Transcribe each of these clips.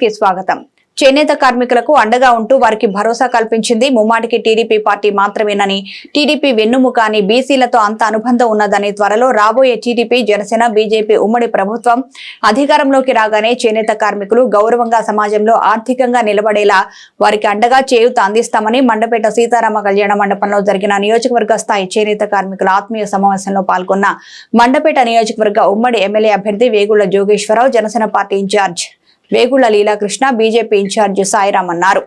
కి స్వాగతం. చేనేత కార్మికులకు అండగా ఉంటూ వారికి భరోసా కల్పించింది ముమ్మాటికి టీడీపీ పార్టీ మాత్రమేనని. టీడీపీ వెన్నుముక అని బీసీలతో అంత అనుబంధం ఉన్నదని త్వరలో రాబోయే టీడీపీ జనసేన బీజేపీ ఉమ్మడి ప్రభుత్వం అధికారంలోకి రాగానే చేనేత కార్మికులు గౌరవంగా సమాజంలో ఆర్థికంగా నిలబడేలా వారికి అండగా చేయూత అందిస్తామని మండపేట సీతారామ కళ్యాణ మండపంలో జరిగిన నియోజకవర్గ స్థాయి చేనేత కార్మికుల ఆత్మీయ సమావేశంలో పాల్గొన్న మండపేట నియోజకవర్గ ఉమ్మడి ఎమ్మెల్యే అభ్యర్థి Vegulla Jogeswararao Janasena party in-charge Vegulla Leelakrishna BJP in-charge Sairam అన్నారు.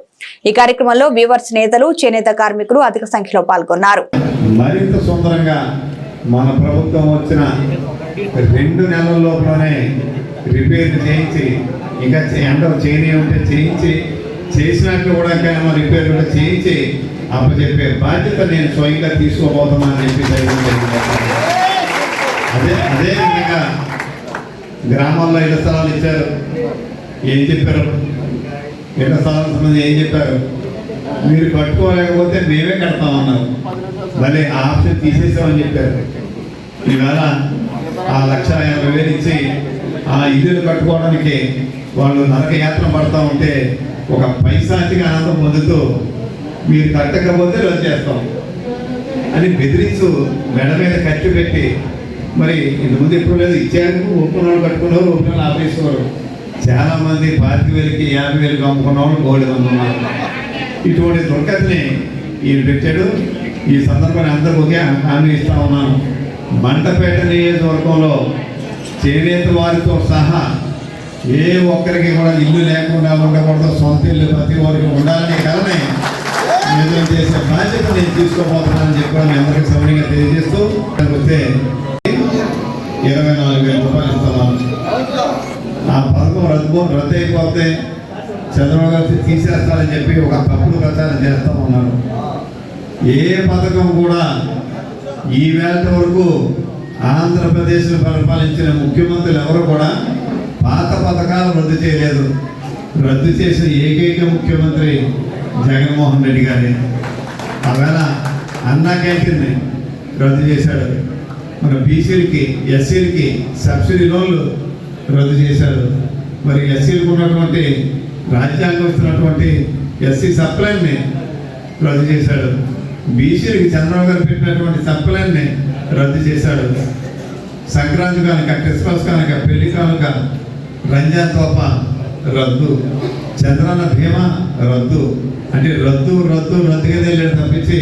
ఈ కార్యక్రమంలో వ్యూవర్స్ నేతలు చేనేత కార్మికులు అధిక సంఖ్యలో పాల్గొన్నారు. మరింత సుందరంగా మన ప్రభుత్వం వచ్చిన రెండు నెలల లోపలనే రిపేర్ చేయించి ఇంకా చే- ఎండ చేయని ఉంటే చేయించి చేసినట్టు కూడా ఇంకా రిపేర్ కూడా చేయించి అప్పచెప్పే బాధ్యత నేను స్వయంగా తీసుకోబోతున్నానని చెప్పి అదే అదే విధంగా గ్రామాల్లో ఇళ్ళ స్థలాలు ఇచ్చారు. ఏం చెప్పారు? ఇళ్ళ స్థలాలకు సంబంధించి ఏం చెప్పారు? మీరు కట్టుకోలేకపోతే మేమే కడతామన్నారు. మళ్ళీ ఆప్షన్ తీసేసామని చెప్పారు. ఈవేళ ఆ లక్ష యాభై వేలు ఇచ్చి ఆ ఇల్లులు కట్టుకోవడానికి వాళ్ళు నరక యాత్ర పడతా ఉంటే ఒక పైశాచిక ఆనందం పొందుతూ మీరు కట్టకపోతే రద్దు చేస్తాం. అని బెదిరించు మెడ మీద ఖర్చు పెట్టి మరి ఇంతకుముందు ఎప్పుడు లేదు ఇచ్చారు ఒప్పుకున్న వాళ్ళు కట్టుకున్నారు ఒప్పుకున్న ఆపేసుకోరు చాలామంది చాలా మంది వేలకి యాభై వేలకి అమ్ముకున్న వాళ్ళు గోల్డ్ అమ్ముకున్నారు ఇటువంటి దుర్గతిని ఈయన పెట్టాడు. ఈ సందర్భాన్ని అందరూ ఒకే హామీ ఇస్తా ఉన్నాను. మంటపేట నియోజకవర్గంలో చేనేత వారితో సహా ఏ ఒక్కరికి కూడా ఇల్లు లేకుండా ఉండకూడదు. సొంత ఇల్లు ప్రతి వారికి ఉండాలని కలనే నిజం చేసే బాధ్యత నేను తీసుకోబోతున్నానని చెప్పడం మీ అందరికీ సమయంగా తెలియజేస్తూ వస్తే ఇరవై నాలుగు వేల రూపాయలు ఇస్తున్నాను ఆ పథకం రద్దు రద్దు అయిపోతే చంద్రబాబు గారు తీసేస్తారని చెప్పి ఒక తప్పుడు ప్రచారం చేస్తూ ఉన్నారు. ఏ పథకం కూడా ఈ వేళ వరకు ఆంధ్రప్రదేశ్ను పరిపాలించిన ముఖ్యమంత్రులు ఎవరు కూడా పాత పథకాలు రద్దు చేయలేదు. రద్దు చేసిన ఏకైక ముఖ్యమంత్రి జగన్మోహన్ రెడ్డి గారే. ఆవేళ అన్నా క్యాంటీన్ని రద్దు చేశాడు. మన బీసీలకి ఎస్సీలకి సబ్సిడీ లోన్లు రద్దు చేశాడు మరి ఎస్సీలకు ఉన్నటువంటి రాజ్యాంగం ఇస్తున్నటువంటి ఎస్సీ సప్లైని రద్దు చేశాడు. బీసీలకు చంద్రబాబు గారు పెట్టినటువంటి సప్లైన్ని రద్దు చేశాడు. సంక్రాంతి కనుక క్రిస్మస్ కనుక పెళ్ళి కనుక రంజాన్ తోప రద్దు చంద్రన్న భీమా రద్దు. అంటే రద్దు రద్దు రద్దుగా వెళ్ళాడు తప్పించి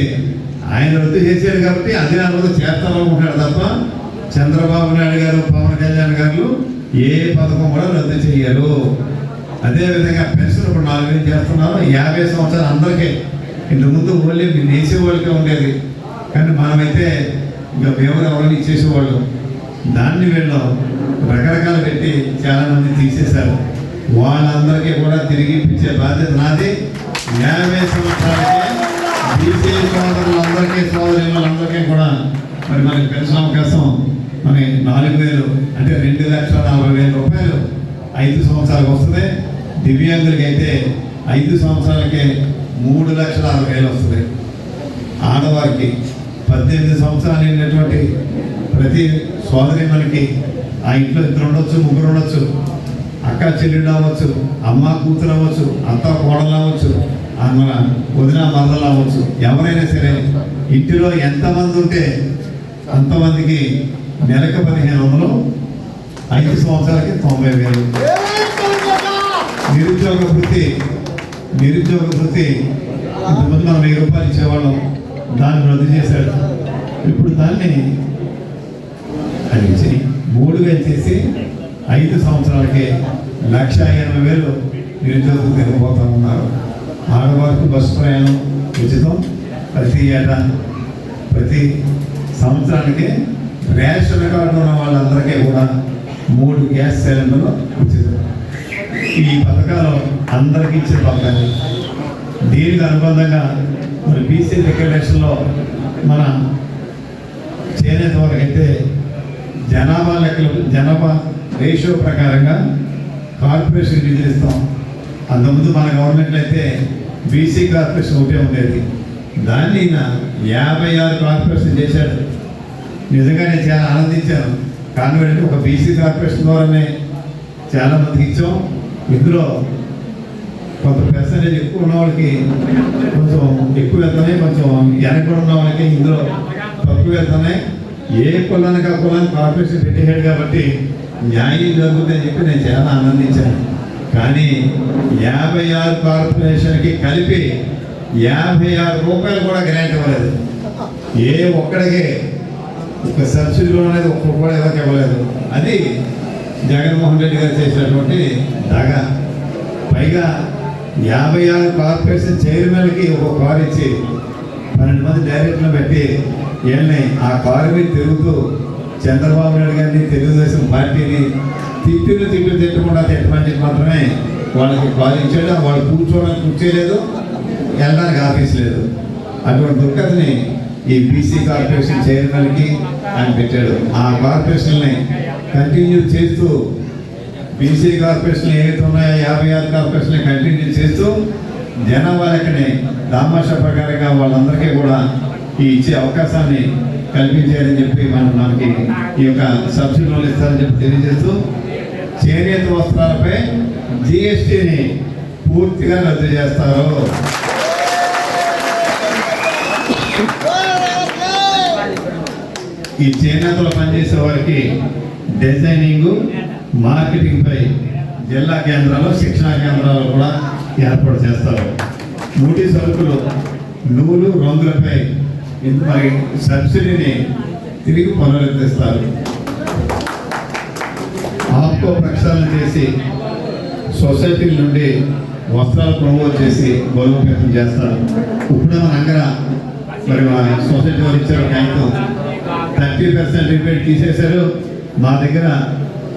ఆయన రద్దు చేశాడు కాబట్టి అదే రద్దు చేస్తారనుకుంటాడు తప్ప చంద్రబాబు నాయుడు గారు పవన్ కళ్యాణ్ గారు ఏ పథకం కూడా రద్దు చేయరు అదేవిధంగా పెన్షన్ ఇప్పుడు నాలుగు వేలు చేస్తున్నారు. యాభై సంవత్సరాలు అందరికీ. ఇంతకు ముందు ఓన్లీ నేసే వాళ్ళకే ఉండేది. కానీ మనమైతే ఇంకా మేము ఎవరైనా ఇచ్చేసేవాళ్ళు. దాన్ని వీళ్ళు రకరకాలు పెట్టి చాలామంది తీసేశారు. వాళ్ళందరికీ కూడా తిరిగి ఇప్పించే బాధ్యత నాది. యాభై సంవత్సరాలకే బీసీ సోదరులందరికీ వాళ్ళందరికీ కూడా మరి మనకి పెన్షన్ అవకాశం మరి నాలుగు వేలు అంటే రెండు లక్షల నలభై వేల రూపాయలు ఐదు సంవత్సరాలకు వస్తుంది. దివ్యాంగులకి అయితే ఐదు సంవత్సరాలకే మూడు లక్షల అరవై వేలు వస్తుంది. ఆడవారికి పద్దెనిమిది సంవత్సరాలు అయినటువంటి ప్రతి సోదరి మనకి ఆ ఇంట్లో ఇద్దరు ఉండొచ్చు ముగ్గురు ఉండొచ్చు అక్క చెల్లెళ్ళు అవ్వచ్చు అమ్మ కూతురు అవ్వచ్చు అత్త కోడలు అవ్వచ్చు మన వదిన మరదలు అవ్వచ్చు ఎవరైనా సరే ఇంటిలో ఎంతమంది ఉంటే అంతమందికి నెలకు పదిహేను వందలు ఐదు సంవత్సరాలకి తొంభై వేలు. నిరుద్యోగ వృత్తి నిరుద్యోగ వృత్తి ఇంతకుముందు మనం వెయ్యి రూపాయలు ఇచ్చేవాళ్ళం దాన్ని రద్దు చేశాడు ఇప్పుడు దాన్ని అది మూడు వేలు చేసి ఐదు సంవత్సరాలకి లక్ష ఎనభై వేలు నిరుద్యోగ తిరిగిపోతూ ఉన్నారు. ఆడవారికి బస్సు ప్రయాణం ఉచితం. ప్రతి ఏటా ప్రతి సంవత్సరానికి రేషన్ కార్డు ఉన్న వాళ్ళందరికీ కూడా మూడు గ్యాస్ సిలిండర్లు ఉచితం ఈ పథకాలు అందరికీ ఇచ్చే పథకాలు. దీనికి అనుబంధంగా మరి బీసీ రికగ్నేషన్లో మన చేనేత వరకైతే జనాభా లెక్కలు జనాభా రేషియో ప్రకారంగా కార్పొరేషన్ నిధులు ఇస్తాం. అంతకుముందు మన గవర్నమెంట్ అయితే బీసీ కార్పొరేషన్ ఒకటే ఉండేది. దాన్ని యాభై ఆరు కార్పొరేషన్ చేశాడు. నిజంగా నేను చాలా ఆనందించాను. కానీ ఒక బీసీ కార్పొరేషన్ ద్వారానే చాలా మందికి ఇచ్చాం. ఇందులో కొంత పర్సంటేజ్ ఎక్కువ ఉన్న వాళ్ళకి కొంచెం ఎక్కువ వెళ్తున్నాయి. కొంచెం వెనక ఉన్న వాళ్ళకి ఇందులో తక్కువ వెళ్తున్నాయి. ఏ కులానికి ఆ కులానికి కార్పొరేషన్ పెట్టేశాడు కాబట్టి న్యాయం జరుగుతుందని చెప్పి నేను చాలా ఆనందించాను. కానీ యాభై ఆరు కార్పొరేషన్కి కలిపి యాభై ఆరు రూపాయలు కూడా గ్రాంట్ ఇవ్వలేదు. ఏ ఒక్కడికి ఒక లోన్ అనేది ఒక్క రూపాయి ఎవరికి ఇవ్వలేదు అది జగన్మోహన్ రెడ్డి గారు చేసినటువంటి దగా పైగా యాభై ఆరు కార్పొరేషన్ చైర్మన్కి ఒక కారు ఇచ్చి పన్నెండు మంది డైరెక్టర్లు పెట్టి వీళ్ళని ఆ కారు మీద తిరుగుతూ చంద్రబాబు నాయుడు గారిని తెలుగుదేశం పార్టీని తిట్టులు తిట్లు తిట్టకుండా తిట్టమని మాత్రమే వాళ్ళకి కారు ఇచ్చాడు. వాళ్ళు కూర్చోవడానికి కూర్చోలేదు వెళ్ళడానికి ఆఫీస్ లేదు. అటువంటి దుర్గతిని ఈ బీసీ కార్పొరేషన్ చైర్మన్కి ఆయన పెట్టాడు. ఆ కార్పొరేషన్ని కంటిన్యూ చేస్తూ బీసీ కార్పొరేషన్ ఏవైతే ఉన్నాయో యాభై ఆరు కార్పొరేషన్ కంటిన్యూ చేస్తూ జనాభా లెక్కని దామాషా ప్రకారంగా వాళ్ళందరికీ కూడా ఈ ఇచ్చే అవకాశాన్ని కల్పించారని చెప్పి మనం మనకి ఈ యొక్క సబ్సిడీలు ఇస్తారని చెప్పి తెలియజేస్తూ చేనేత వస్త్రాలపై జిఎస్టిని పూర్తిగా రద్దు చేస్తారు. ఈ చేనేతలో పనిచేసే వారికి డిజైనింగ్ మార్కెటింగ్ పై జిల్లా కేంద్రాలు శిక్షణా కేంద్రాలు కూడా ఏర్పాటు చేస్తారు. మూటి సరుకులు నూలు రంగులపై ఇంత మరి సబ్సిడీని తిరిగి పునరుద్ధరిస్తారు. ఆప్కో ప్రక్షాళన చేసి సొసైటీల నుండి వస్త్రాలు ప్రమోట్ చేసి బలోపేతం చేస్తారు. ఇప్పుడు మన దగ్గర మరి సొసైటీ వారు ఇచ్చారు ట్యాంకు. థర్టీ పర్సెంట్ రిపేట్ తీసేశారు. మా దగ్గర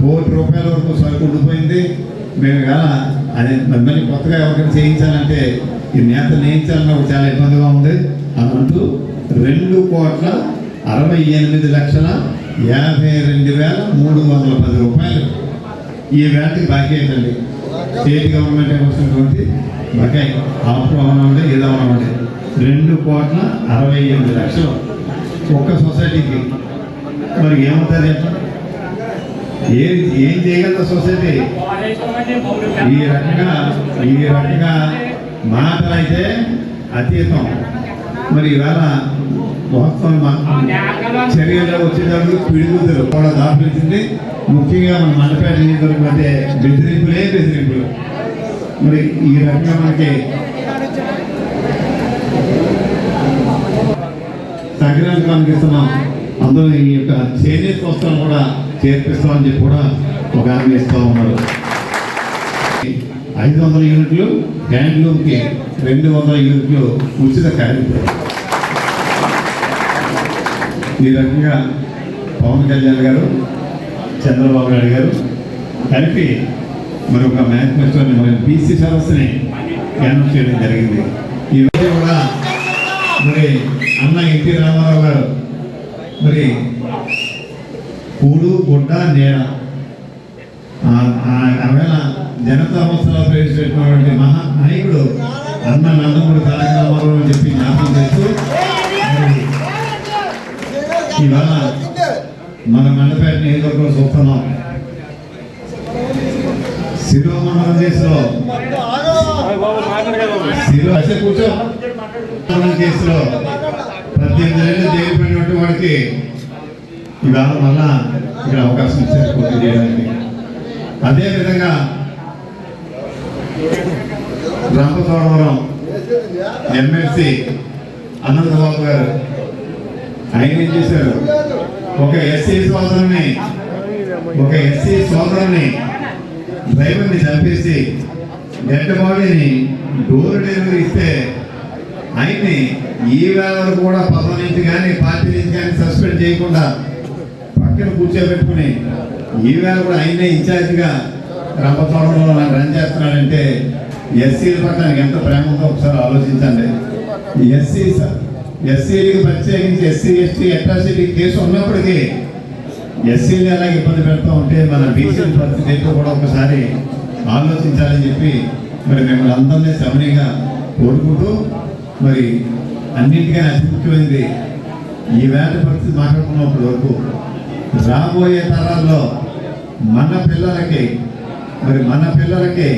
కోటి రూపాయల వరకు సరుకు ఉండిపోయింది. మేము ఇవాళ అది మళ్ళీ కొత్తగా ఎవరికైనా చేయించాలంటే ఈ నేత నేయించాలన్న ఒక చాలా ఇబ్బందిగా ఉంది. అని అంటూ రెండు కోట్ల అరవై ఎనిమిది లక్షల యాభై రెండు వేల మూడు వందల పది రూపాయలు ఈ వేటకి బాకీ అయిందండి. స్టేట్ గవర్నమెంట్ వస్తున్నటువంటి బకాయి ఆఫ్ అవనవండి ఏదో అవనవండి రెండు కోట్ల అరవై ఎనిమిది లక్షలు. ఒక్క సొసైటీకి. మరి ఏమవుతుంది ఏం ఏం చేయగలదు సొసైటీ? ఈ రకంగా ఈ రకంగా మాటలైతే అతీతం. మరి ఇవాళ వాస్తవం మా- చర్యలు వచ్చేటప్పుడు పిడుగుదలు కూడా దాపించింది ముఖ్యంగా మన మండపేట నియోజకవర్గం అంటే బెదిరింపులే బెదిరింపులు. మరి ఈ రకంగా మనకి సంక్రాంతి అందిస్తున్నాం అందులో ఈ యొక్క చేనేత వస్త్రం కూడా చేర్పిస్తామని చెప్పి కూడా ఒక హామీ ఇస్తూ ఉన్నారు. ఐదు వందల యూనిట్లు హ్యాండ్లూమ్కి రెండు వందల యూనిట్లు ఉచిత ఖరీదు ఈ రకంగా పవన్ కళ్యాణ్ గారు చంద్రబాబు నాయుడు గారు కలిపి మరి ఒక మేనిఫెస్టోని మరి బీసీ సదస్సుని అనౌన్స్ చేయడం జరిగింది. ఈ మరి అన్న ఎన్టీ రామారావు గారు మరి కూడు గుడ్డ ఆ- ఆవేళ జనతా వస్త్రాలు ప్రవేశపెట్టినటువంటి మహా నాయకుడు అన్న నందమూరి తారక రామారావు అని చెప్పి జ్ఞాపకం చేస్తూ ఇవాళ మన మండపేట నియోజకవర్గంలో చూస్తున్నాం. శిరోమండలం కేసులో శిరో కూర్చో. కేసులో పద్దెనిమిది ఏళ్ళు జైలు పడినటువంటి వాడికి ఇవాళ మళ్ళా ఇక్కడ అవకాశం ఇచ్చారు పూర్తి చేయడానికి. అదేవిధంగా రంపచోడవరం ఎమ్మెల్సీ అనంతబాబు గారు ఆయన ఏం చేశారు? ఒక ఎస్సీ సోదరుని ఒక ఎస్సీ సోదరుని డ్రైవర్ని చంపేసి డెడ్ బాడీని డోర్ డెలివరీ ఇస్తే ఆయన్ని ఈ వేళ కూడా పదవి నుంచి కానీ పార్టీ నుంచి కానీ సస్పెండ్ చేయకుండా పక్కన కూర్చోబెట్టుకుని ఈ వేళ కూడా ఆయనే ఇన్ఛార్జిగా రంపచోడంలో రన్ చేస్తున్నాడంటే ఎస్సీల పట్ల ఎంత ప్రేమ ఉందో ఒకసారి ఆలోచించండి. ఎస్సీ ఎస్సీలకు ప్రత్యేకించి ఎస్సీ ఎస్టీ అట్రాసిటీ కేసు ఉన్నప్పటికీ ఎస్సీలు ఎలా ఇబ్బంది పెడతా ఉంటే మన బీసీల పరిస్థితి కూడా ఒకసారి ఆలోచించాలని చెప్పి మరి మిమ్మల్ని అందరినీ సమనీయంగా కోరుకుంటూ మరి అన్నింటికీ అతి ముఖ్యమైనది ఈ వేట పరిస్థితి మాట్లాడుకున్నప్పటి వరకు రాబోయే తరాల్లో మన పిల్లలకి మరి మన పిల్లలకి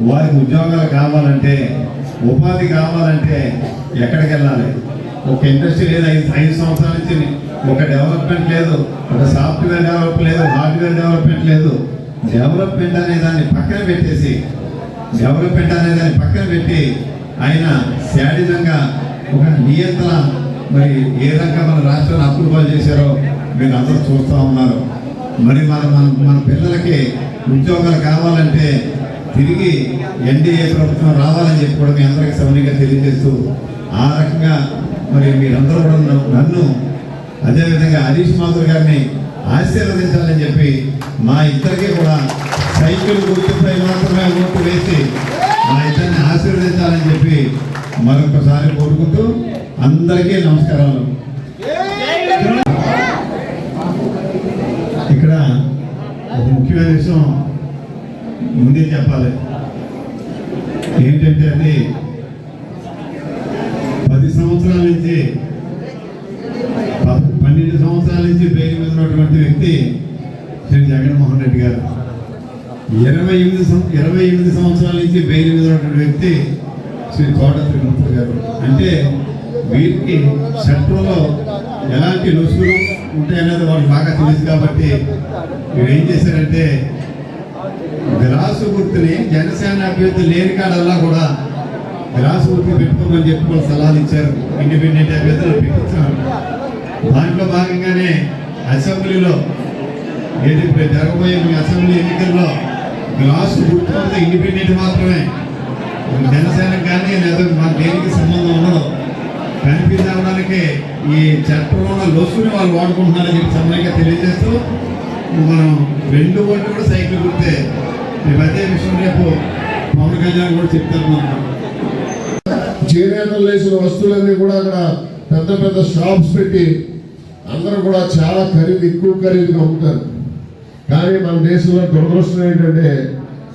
వారికి ఉద్యోగాలు కావాలంటే ఉపాధి కావాలంటే ఎక్కడికి వెళ్ళాలి? ఒక ఇండస్ట్రీ లేదు ఐదు ఐదు సంవత్సరాల నుంచి ఒక డెవలప్మెంట్ లేదు ఒక సాఫ్ట్వేర్ డెవలప్ లేదు హార్డ్వేర్ డెవలప్మెంట్ లేదు. డెవలప్మెంట్ అనే దాన్ని పక్కన పెట్టేసి డెవలప్మెంట్ అనే దాన్ని పక్కన పెట్టి ఆయన శాడిజంగా ఒక నియంత్రణ మరి ఏ రకంగా మన రాష్ట్రాన్ని అప్పులు చేశారో మీరు అందరూ చూస్తూ ఉన్నారు. మరి మన మన మన పిల్లలకి ఉద్యోగాలు కావాలంటే తిరిగి ఎన్డీఏ ప్రభుత్వం రావాలని చెప్పి కూడా మీ అందరికీ సమయంగా తెలియజేస్తూ ఆ రకంగా మరి మీరందరూ కూడా నన్ను- నన్ను అదేవిధంగా హరీష్ మాధుర్ గారిని ఆశీర్వదించాలని చెప్పి మా ఇద్దరికి కూడా సైకిల్ గుర్తుపై మాత్రమే ఓటు వేసి మా ఇద్దరిని ఆశీర్వదించాలని చెప్పి మరొకసారి కోరుకుంటూ అందరికీ నమస్కారాలు. ఇక్కడ ఒక ముఖ్యమైన విషయం ముందే చెప్పాలి. ఏంటంటే అది పది సంవత్సరాల నుంచి పన్నెండు సంవత్సరాల నుంచి పేరు మీద ఉన్నటువంటి వ్యక్తి శ్రీ జగన్మోహన్ రెడ్డి గారు. ఇరవై ఎనిమిది ఇరవై ఎనిమిది సంవత్సరాల నుంచి బెయిల్ మీద ఉన్నటువంటి వ్యక్తి శ్రీ తోట త్రిమూర్తి గారు. అంటే వీరికి చట్టంలో ఎలాంటి రుసులు ఉంటాయనేది వాళ్ళకి బాగా తెలుసు కాబట్టి వీరు ఏం చేశారంటే గ్రాసు గుర్తుని జనసేన అభ్యర్థి లేని కాడల్లా కూడా గ్రాసు గుర్తు పెట్టుకోమని చెప్పి వాళ్ళు సలహాలు ఇచ్చారు. ఇండిపెండెంట్ అభ్యర్థులు పెట్టించారు. దాంట్లో భాగంగానే అసెంబ్లీలో ఏది జరగబోయే మీ అసెంబ్లీ ఎన్నికల్లో గ్లాసు గుర్తు ఇండిపెండెంట్ మాత్రమే. జనసేన కానీ లేదా మన దేనికి సంబంధం ఉండదు. కనిపించడానికి ఈ చట్టంలో ఉన్న లొసుని వాళ్ళు వాడుకుంటున్నారని చెప్పి సమయంగా తెలియజేస్తూ మనం రెండు ఓట్లు కూడా సైకిల్ గుర్తే రేపు అదే విషయం రేపు పవన్ కళ్యాణ్ కూడా చెప్తాను చేనేతలు వేసిన వస్తువులన్నీ కూడా అక్కడ పెద్ద పెద్ద షాప్స్ పెట్టి అందరూ కూడా చాలా ఖరీదు ఎక్కువ ఖరీదుగా అమ్ముతారు. కానీ మన దేశంలో దురదృష్టం ఏంటంటే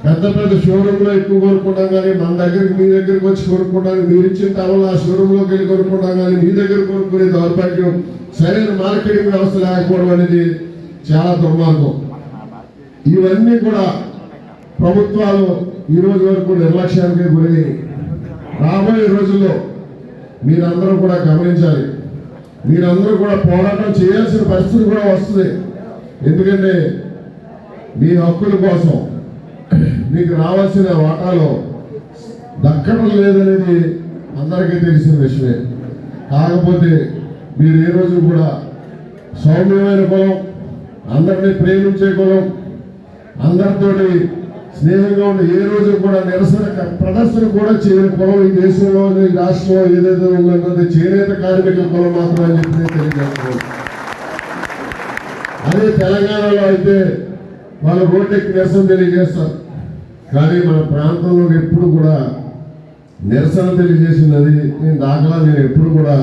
పెద్ద పెద్ద షోరూంలో ఎక్కువ కొనుక్కుంటాం కానీ మన దగ్గరికి మీ దగ్గరికి వచ్చి కొనుక్కుంటాం మీరు ఇచ్చిన తర్వాత ఆ షోరూంలోకి వెళ్ళి కొనుక్కుంటాం కానీ మీ దగ్గర కొనుక్కునే దౌర్భాగ్యం సరైన మార్కెటింగ్ వ్యవస్థ లేకపోవడం అనేది చాలా దుర్మార్గం. ఇవన్నీ కూడా ప్రభుత్వాలు ఈ రోజు వరకు నిర్లక్ష్యానికి గురయ్యాయి రాబోయే రోజుల్లో మీరందరూ కూడా గమనించాలి. మీరందరూ కూడా పోరాటం చేయాల్సిన పరిస్థితి కూడా వస్తుంది. ఎందుకంటే మీ హక్కుల కోసం మీకు రావాల్సిన వాటాలో దక్కడం లేదనేది అందరికీ తెలిసిన విషయమే. కాకపోతే మీరు ఏ రోజు కూడా సౌమ్యమైన కులం అందరినీ ప్రేమించే కులం అందరితోటి స్నేహంగా ఉన్న ఏ రోజు కూడా నిరసన ప్రదర్శన కూడా చేయని కులం ఈ దేశంలో ఈ రాష్ట్రంలో ఏదైతే ఉందన్నది చేనేత కార్మిక కులం మాత్రమే అని చెప్పి తెలియజేస్తున్నాను. అదే తెలంగాణలో అయితే వాళ్ళు ఓటెక్ నిరసన తెలియజేస్తారు. కానీ మన ప్రాంతంలో ఎప్పుడు కూడా నిరసన తెలియజేసినది నేను దాఖలా నేను ఎప్పుడు కూడా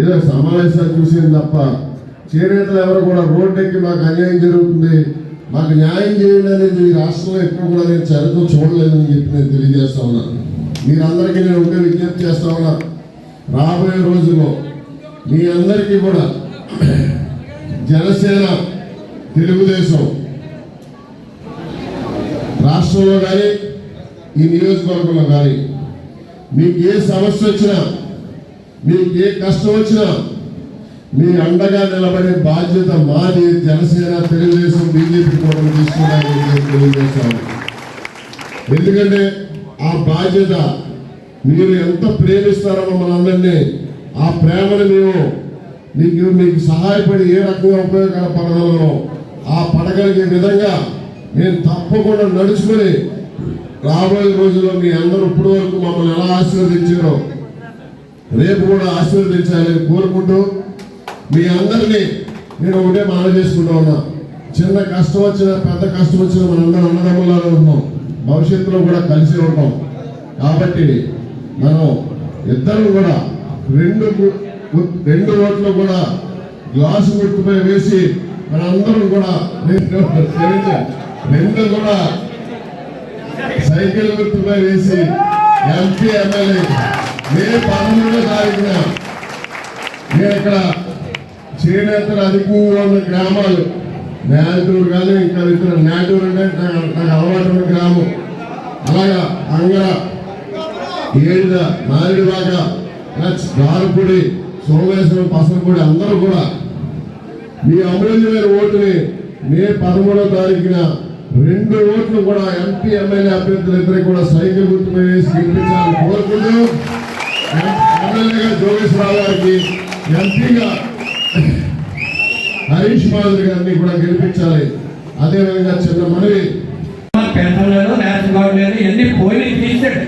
ఏదో సమావేశాలు చూసింది తప్ప చేనేతలు ఎవరు కూడా రోడ్డెక్కి మాకు అన్యాయం జరుగుతుంది మాకు న్యాయం చేయండి అనేది ఈ రాష్ట్రంలో ఎప్పుడు కూడా నేను చరిత్ర చూడలేదని చెప్పి నేను తెలియజేస్తా ఉన్నా. మీరందరికీ నేను ఉండే విజ్ఞప్తి చేస్తా ఉన్నా. రాబోయే రోజుల్లో మీ అందరికీ కూడా జనసేన తెలుగుదేశం రాష్ట్రంలో కానీ ఈ నియోజకవర్గంలో కానీ మీకు ఏ సమస్య వచ్చినా మీకు ఏ కష్టం వచ్చినా మీ అండగా నిలబడే బాధ్యత మాది జనసేన తెలుగుదేశం బీజేపీ కూడా తీసుకోవడానికి నేను తెలియజేస్తాను. ఎందుకంటే ఆ బాధ్యత మీరు ఎంత ప్రేమిస్తారో మమ్మల్ని ఆ ప్రేమను మేము మీకు మీకు సహాయపడి ఏ రకంగా ఉపయోగపడగలమో ఆ పడగలిగే విధంగా నేను తప్పకుండా నడుచుకొని రాబోయే రోజుల్లో మీ అందరూ ఇప్పటి వరకు మమ్మల్ని ఎలా ఆశీర్వదించారో రేపు కూడా ఆశీర్వదించాలని కోరుకుంటూ మీ అందరినీ నేను ఒకటే మనవి చేసుకుంటా ఉన్నా. చిన్న కష్టం వచ్చినా పెద్ద కష్టం వచ్చినా మనందరం అన్నదమ్ములాగా ఉన్నాం. భవిష్యత్తులో కూడా కలిసి ఉంటాం. కాబట్టి మనం ఇద్దరు కూడా రెండు రెండు ఓట్లు కూడా గ్లాసు గుర్తుపై వేసి మనందరం కూడా నిన్న కూడా సైకిల్ గుర్తుపై వేసి ఎంపీ ఎమ్మెల్యే. మే పదమూడో తారీఖున నేను ఇక్కడ చేనేతలు అధికంగా ఉన్న గ్రామాలు. నేటూరు కానీ ఇంకా ఇతర నేటూరు అంటే నాకు అలవాటు ఉన్న గ్రామం. అలాగా అంగర ఏడిద మారేడువాక దారుపూడి సోమేశ్వరం పసరపూడి అందరూ కూడా మీ అమూల్యమైన ఓటుని మే పదమూడో తారీఖున రెండు ఓట్లు కూడా ఎంపీ ఎమ్మెల్యే అభ్యర్థులు ఇద్దరు కూడా సైకిల్ గుర్తు మీద వేసి గెలిపించాలని కోరుకుంటూ ఎమ్మెల్యేగా జోగేశ్వరరావు గారికి ఎంపీగా హరీష్ మాధురి గారిని కూడా గెలిపించాలి. అదేవిధంగా చిన్న మనవి. పెన్షన్ లేదు రేషన్ కార్డు లేదు ఇవన్నీ పోయి తీసాడు.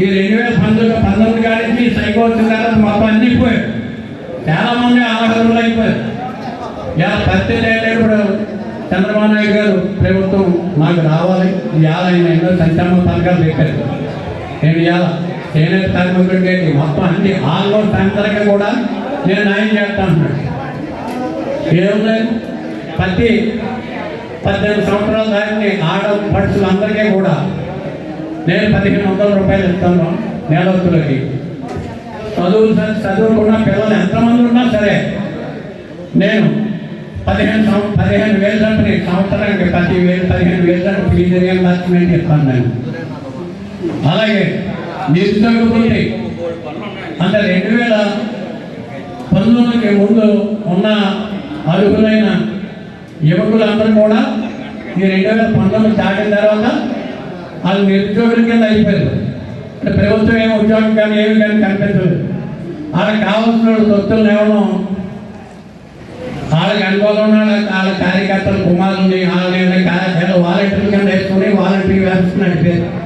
ఈ రెండు వేల పంతొమ్మిది పంతొమ్మిది కాడికి సైకో వచ్చిన తర్వాత మొత్తం అన్ని పోయాడు చాలా మంది ఆహ్లాదములు అయిపోయారు. ఇలా పరిస్థితి ఏంటంటే ఇప్పుడు చంద్రబాబు నాయుడు గారు ప్రభుత్వం నాకు రావాలి. ఇవాళ ఎన్నో సంక్షేమ పథకాలు పెట్టారు. నేను ఇవాళ చేనేత కార్మికుడికి మొత్తం అన్ని ఆల్మోస్ట్ అందరికీ కూడా నేను న్యాయం చేస్తా అంటున్నాడు ఏముంది ప్రతి పద్దెనిమిది సంవత్సరాల దాన్ని ఆడ పడుచులందరికీ కూడా నేను పదిహేను వందల రూపాయలు ఇస్తాను నేలొత్తులకి. చదువు చదువుకున్న పిల్లలు ఎంతమంది ఉన్నా సరే నేను పదిహేను సంవ- పదిహేను వేలు అంటే సంవత్సరానికి పది వేలు పదిహేను వేలు చంపి ఫీజు రియంబర్స్మెంట్ ఇస్తాను నేను అలాగే నిరుద్యోగ వృత్తి అంటే రెండు వేల పంతొమ్మిదికి ముందు ఉన్న అర్హులైన యువకులందరూ కూడా ఈ రెండు వేల పంతొమ్మిది దాటిన తర్వాత వాళ్ళు నిరుద్యోగుల కింద అయిపోయారు. అంటే ప్రభుత్వం ఏమి ఉద్యోగం కానీ ఏమి కానీ కనిపించలేదు. వాళ్ళకి కావాల్సిన తొత్తులు ఇవ్వడం వాళ్ళకి అనుభవం ఉన్నాడు? వాళ్ళ- కార్యకర్తలు కుమారుని వాళ్ళని వాలంటీర్ల కింద వేసుకుని వాలంటీర్ వ్యవస్థ నడిపారు